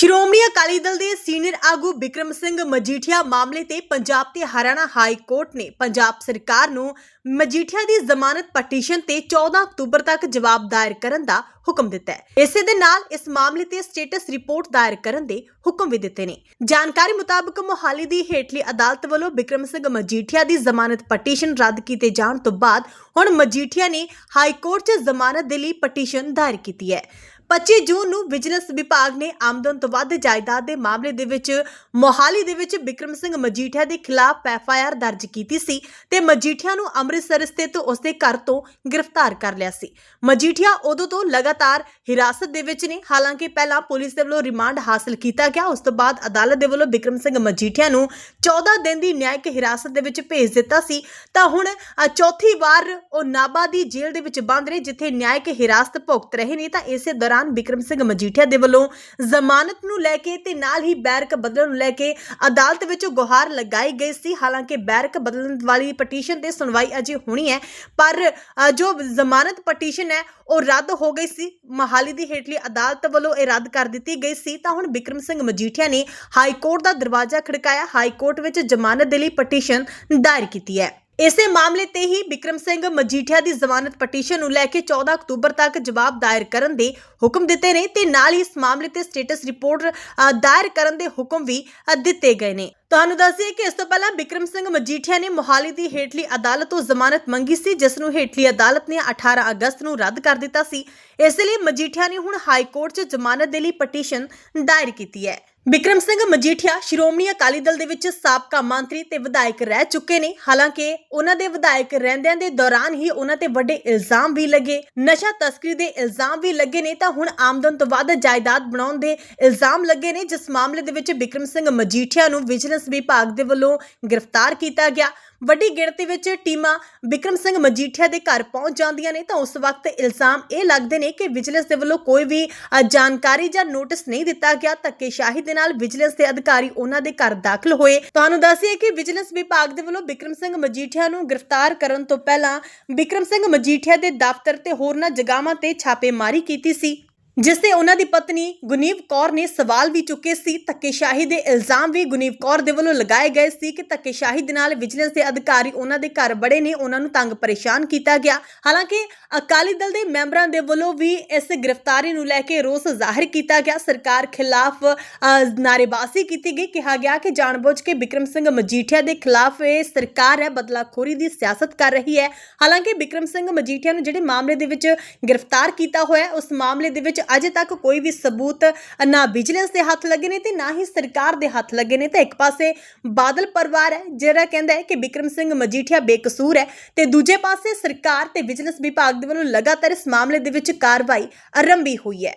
ਸ਼੍ਰੋਮਣੀ ਅਕਾਲੀ ਦਲ ਦੇ ਸੀਨੀਅਰ ਆਗੂ ਬਿਕਰਮ ਸਿੰਘ ਮਜੀਠੀਆ ਮਾਮਲੇ ਤੇ ਪੰਜਾਬ ਤੇ ਹਰਿਆਣਾ ਹਾਈ ਕੋਰਟ ਨੇ ਪੰਜਾਬ ਸਰਕਾਰ ਨੂੰ ਮਜੀਠੀਆ ਦੀ ਜ਼ਮਾਨਤ ਪਟੀਸ਼ਨ ਤੇ 14 ਅਕਤੂਬਰ ਤੱਕ ਜਵਾਬ ਦਾਇਰ ਕਰਨ ਦਾ ਹੁਕਮ ਦਿੱਤਾ ਹੈ। ਇਸੇ ਦੇ ਨਾਲ ਇਸ ਮਾਮਲੇ ਤੇ ਸਟੇਟਸ ਰਿਪੋਰਟ ਦਾਇਰ ਕਰਨ ਦੇ ਹੁਕਮ ਵੀ ਦਿੱਤੇ ਨੇ। ਜਾਣਕਾਰੀ ਮੁਤਾਬਕ ਮੋਹਾਲੀ ਦੀ ਹੇਠਲੀ ਅਦਾਲਤ ਵੱਲੋਂ ਬਿਕਰਮ ਸਿੰਘ ਮਜੀਠੀਆ ਦੀ ਜ਼ਮਾਨਤ ਪਟੀਸ਼ਨ ਰੱਦ ਕੀਤੇ ਜਾਣ ਤੋਂ ਬਾਅਦ ਹੁਣ ਮਜੀਠੀਆ ਨੇ ਹਾਈ ਕੋਰਟ 'ਚ ਜ਼ਮਾਨਤ ਦੇ ਲਈ ਪਟੀਸ਼ਨ ਦਾਇਰ ਕੀਤੀ ਹੈ। 25 ਜੂਨ ਨੂੰ ਵਿਜੀਲੈਂਸ ਵਿਭਾਗ ਨੇ ਆਮਦਨ ਤੋਂ ਵੱਧ ਜਾਇਦਾਦ ਦੇ ਮਾਮਲੇ ਦੇ ਵਿੱਚ ਮੋਹਾਲੀ ਦੇ ਵਿੱਚ ਬਿਕਰਮ ਸਿੰਘ ਮਜੀਠੀਆ ਦੇ ਖਿਲਾਫ ਐਫਆਈਆਰ ਦਰਜ ਕੀਤੀ ਸੀ ਤੇ ਮਜੀਠੀਆ ਨੂੰ ਅੰਮ੍ਰਿਤਸਰ ਸਥਿਤ ਉਸਦੇ ਘਰ ਤੋਂ ਗ੍ਰਿਫਤਾਰ ਕਰ ਲਿਆ ਸੀ। ਮਜੀਠੀਆ ਉਦੋਂ ਤੋਂ ਲਗਾਤਾਰ ਹਿਰਾਸਤ ਦੇ ਵਿੱਚ ਨੇ, ਹਾਲਾਂਕਿ ਪਹਿਲਾਂ ਪੁਲਿਸ ਦੇ ਵੱਲੋਂ ਰਿਮਾਂਡ ਹਾਸਲ ਕੀਤਾ ਗਿਆ, ਉਸ ਤੋਂ ਬਾਅਦ ਅਦਾਲਤ ਦੇ ਵੱਲੋਂ ਬਿਕਰਮ ਸਿੰਘ ਮਜੀਠੀਆ ਨੂੰ 14 ਦਿਨ ਦੀ ਨਿਆਇਕ ਹਿਰਾਸਤ ਦੇ ਵਿੱਚ ਭੇਜ ਦਿੱਤਾ ਸੀ। ਤਾਂ ਹੁਣ ਚੌਥੀ ਵਾਰ ਉਹ ਨਾਬਾ ਦੀ ਜੇਲ੍ਹ ਦੇ ਵਿੱਚ ਬੰਦ ਨੇ, ਜਿੱਥੇ ਨਿਆਇਕ ਹਿਰਾਸਤ ਭੁਗਤ ਰਹੇ ਨੇ, ਤਾਂ ਇਸੇ ਦੌਰਾਨ ਬਿਕਰਮ ਸਿੰਘ ਮਜੀਠੀਆ ਦੇ ਵੱਲੋਂ ਜ਼ਮਾਨਤ ਨੂੰ ਲੈ ਕੇ ਤੇ ਨਾਲ ਹੀ ਬੈਰਕ ਬਦਲਣ ਨੂੰ ਲੈ ਕੇ ਅਦਾਲਤ ਵਿੱਚ ਗੁਹਾਰ ਲਗਾਈ ਗਈ ਸੀ। ਹਾਲਾਂਕਿ ਬੈਰਕ ਬਦਲਣ ਵਾਲੀ ਪਟੀਸ਼ਨ ਤੇ ਸੁਣਵਾਈ ਅਜੇ ਹੋਣੀ ਹੈ ਪਰ ਅ, ਜੋ ਜ਼ਮਾਨਤ ਪਟੀਸ਼ਨ ਹੈ ਉਹ ਰੱਦ ਹੋ ਗਈ ਸੀ। ਮਹਾਲੀ ਦੀ ਹੇਠਲੀ ਅਦਾਲਤ ਵੱਲੋਂ ਇਹ ਰੱਦ ਕਰ ਦਿੱਤੀ ਗਈ ਸੀ। ਤਾਂ ਹੁਣ ਬਿਕਰਮ ਸਿੰਘ ਮਜੀਠੀਆ ਨੇ ਹਾਈ ਕੋਰਟ ਦਾ ਦਰਵਾਜ਼ਾ ਖੜਕਾਇਆ। ਹਾਈ ਕੋਰਟ ਵਿੱਚ ਜ਼ਮਾਨਤ ਦੇ ਲਈ ਪਟੀਸ਼ਨ ਦਾਇਰ ਕੀਤੀ ਹੈ। ਇਸੇ ਮਾਮਲੇ ਤੇ ਹੀ ਬਿਕਰਮ ਸਿੰਘ ਮਜੀਠੀਆ ਦੀ ਜ਼ਮਾਨਤ ਪਟੀਸ਼ਨ ਨੂੰ ਲੈ ਕੇ 14 ਅਕਤੂਬਰ ਤੱਕ ਜਵਾਬ ਦਾਇਰ ਕਰਨ ਦੇ ਹੁਕਮ ਦਿੱਤੇ ਨੇ ਤੇ ਨਾਲ ਹੀ ਇਸ ਮਾਮਲੇ ਤੇ ਸਟੇਟਸ ਰਿਪੋਰਟ ਅ, ਦਾਇਰ ਕਰਨ ਦੇ ਹੁਕਮ ਵੀ ਅ, ਦਿੱਤੇ ਗਏ ਨੇ। ਤੁਹਾਨੂੰ ਦੱਸੀਏ ਕਿ ਇਸ ਤੋਂ ਪਹਿਲਾਂ ਬਿਕਰਮ ਸਿੰਘ ਮਜੀਠੀਆ ਨੇ ਮੋਹਾਲੀ ਦੀ ਹੇਠਲੀ ਅਦਾਲਤ ਤੋਂ ਜ਼ਮਾਨਤ ਮੰਗੀ ਸੀ, ਜਿਸ ਨੂੰ ਹੇਠਲੀ ਅਦਾਲਤ ਨੇ 18 ਅਗਸਤ ਨੂੰ ਰੱਦ ਕਰ ਦਿੱਤਾ ਸੀ। ਇਸ ਲਈ ਮਜੀਠੀਆ ਨੇ ਹੁਣ ਹਾਈ ਕੋਰਟ 'ਚ ਜ਼ਮਾਨਤ ਦੇ ਲਈ ਪਟੀਸ਼ਨ ਦਾਇਰ ਕੀਤੀ ਹੈ। ਬਿਕਰਮ ਸਿੰਘ ਮਜੀਠੀਆ ਸ਼੍ਰੋਮਣੀ ਅਕਾਲੀ ਦਲ ਦੇ ਵਿੱਚ ਸਾਬਕਾ ਮੰਤਰੀ ਤੇ ਵਿਧਾਇਕ ਰਹਿ ਚੁੱਕੇ ਨੇ। ਹਾਲਾਂਕਿ ਉਹਨਾਂ ਦੇ ਵਿਧਾਇਕ ਰਹਿੰਦਿਆਂ ਦੇ ਦੌਰਾਨ ਹੀ ਉਹਨਾਂ ਤੇ ਵੱਡੇ ਇਲਜ਼ਾਮ ਵੀ ਲੱਗੇ। ਨਸ਼ਾ ਤਸਕਰੀ ਦੇ ਇਲਜ਼ਾਮ ਵੀ ਲੱਗੇ ਨੇ, ਤਾਂ ਹੁਣ ਆਮਦਨ ਤੋਂ ਵੱਧ ਜਾਇਦਾਦ ਬਣਾਉਣ ਦੇ ਇਲਜ਼ਾਮ ਲੱਗੇ ਨੇ, ਜਿਸ ਮਾਮਲੇ ਦੇ ਵਿੱਚ ਬਿਕਰਮ ਸਿੰਘ ਮਜੀਠੀਆ ਨੂੰ ਵਿਜੀਲੈਂਸ ਵਿਭਾਗ ਦੇ ਵੱਲੋਂ ਗ੍ਰਿਫਤਾਰ ਕੀਤਾ ਗਿਆ। ਵੱਡੀ ਗਿਣਤੀ ਵਿੱਚ ਟੀਮਾਂ ਬਿਕਰਮ ਸਿੰਘ ਮਜੀਠੀਆ ਦੇ ਘਰ ਪਹੁੰਚ ਜਾਂਦੀਆਂ ਨੇ ਤਾਂ ਉਸ ਵਕਤ ਇਲਜ਼ਾਮ ਇਹ ਲੱਗਦੇ ਨੇ ਕਿ ਵਿਜੀਲੈਂਸ ਦੇ ਵੱਲੋਂ ਕੋਈ ਵੀ ਜਾਣਕਾਰੀ ਜਾਂ ਨੋਟਿਸ ਨਹੀਂ ਦਿੱਤਾ ਗਿਆ। ਧੱਕੇਸ਼ਾਹੀ ਦੇ ਨਾਲ ਵਿਜੀਲੈਂਸ ਦੇ ਅਧਿਕਾਰੀ ਉਹਨਾਂ ਦੇ ਘਰ ਦਾਖਲ ਹੋਏ। ਤੁਹਾਨੂੰ ਦੱਸੀਏ ਕਿ ਵਿਜੀਲੈਂਸ ਵਿਭਾਗ ਦੇ ਵੱਲੋਂ ਬਿਕਰਮ ਸਿੰਘ ਮਜੀਠੀਆ ਨੂੰ ਗ੍ਰਿਫਤਾਰ ਕਰਨ ਤੋਂ ਪਹਿਲਾਂ ਬਿਕਰਮ ਸਿੰਘ ਮਜੀਠੀਆ ਦੇ ਦਫ਼ਤਰ ਤੇ ਹੋਰਨਾਂ ਜਗ੍ਹਾਵਾਂ ਤੇ ਛਾਪੇਮਾਰੀ ਕੀਤੀ ਸੀ। ਜਿਸ ਤੇ ਉਹਨਾਂ ਦੀ ਪਤਨੀ ਗੁਨੀਵ ਕੌਰ ਨੇ ਸਵਾਲ ਵੀ ਚੁੱਕੇ ਸੀ। ਧੱਕੇਸ਼ਾਹੀ ਦੇ ਇਲਜ਼ਾਮ ਵੀ ਗੁਨੀਵ ਕੌਰ ਦੇ ਵੱਲੋਂ ਲਗਾਏ ਗਏ ਸੀ ਕਿ ਧੱਕੇਸ਼ਾਹੀ ਦੇ ਨਾਲ ਵਿਜੀਲੈਂਸ ਦੇ ਅਧਿਕਾਰੀ ਉਹਨਾਂ ਦੇ ਘਰ ਬੜੇ ਨੇ ਉਹਨਾਂ ਨੂੰ ਤੰਗ ਪਰੇਸ਼ਾਨ ਕੀਤਾ ਗਿਆ। ਹਾਲਾਂਕਿ ਅਕਾਲੀ ਦਲ ਦੇ ਮੈਂਬਰਾਂ ਦੇ ਵੱਲੋਂ ਵੀ ਇਸ ਗ੍ਰਿਫਤਾਰੀ ਨੂੰ ਲੈ ਕੇ ਰੋਸ ਜ਼ਾਹਿਰ ਕੀਤਾ ਗਿਆ। ਸਰਕਾਰ ਖਿਲਾਫ ਅ, ਨਾਅਰੇਬਾਜ਼ੀ ਕੀਤੀ ਗਈ। ਕਿਹਾ ਗਿਆ ਕਿ ਜਾਣਬੁੱਝ ਕੇ ਬਿਕਰਮ ਸਿੰਘ ਮਜੀਠੀਆ ਦੇ ਖਿਲਾਫ ਇਹ ਸਰਕਾਰ ਹੈ ਬਦਲਾਖੋਰੀ ਦੀ ਸਿਆਸਤ ਕਰ ਰਹੀ ਹੈ। ਹਾਲਾਂਕਿ ਬਿਕਰਮ ਸਿੰਘ ਮਜੀਠੀਆ ਨੂੰ ਜਿਹੜੇ ਮਾਮਲੇ ਦੇ ਵਿੱਚ ਗ੍ਰਿਫਤਾਰ ਕੀਤਾ ਹੋਇਆ ਉਸ ਮਾਮਲੇ ਦੇ ਵਿੱਚ ਅਜੇ ਤੱਕ ਕੋਈ ਵੀ ਸਬੂਤ ਨਾ ਵਿਜੀਲੈਂਸ ਦੇ ਹੱਥ ਲੱਗੇ ਨੇ ਤੇ ਨਾ ਹੀ ਸਰਕਾਰ ਦੇ ਹੱਥ ਲੱਗੇ ਨੇ। ਤਾਂ ਇੱਕ ਪਾਸੇ ਬਾਦਲ ਪਰਿਵਾਰ ਹੈ, ਜਿਹੜਾ ਕਹਿੰਦਾ ਹੈ ਕਿ ਬਿਕਰਮ ਸਿੰਘ ਮਜੀਠੀਆ ਬੇਕਸੂਰ ਹੈ ਤੇ ਦੂਜੇ ਪਾਸੇ ਸਰਕਾਰ ਤੇ ਵਿਜੀਲੈਂਸ ਵਿਭਾਗ ਦੇ ਵੱਲੋਂ ਲਗਾਤਾਰ ਇਸ ਮਾਮਲੇ ਦੇ ਵਿੱਚ ਕਾਰਵਾਈ ਆਰੰਭੀ ਹੋਈ ਹੈ।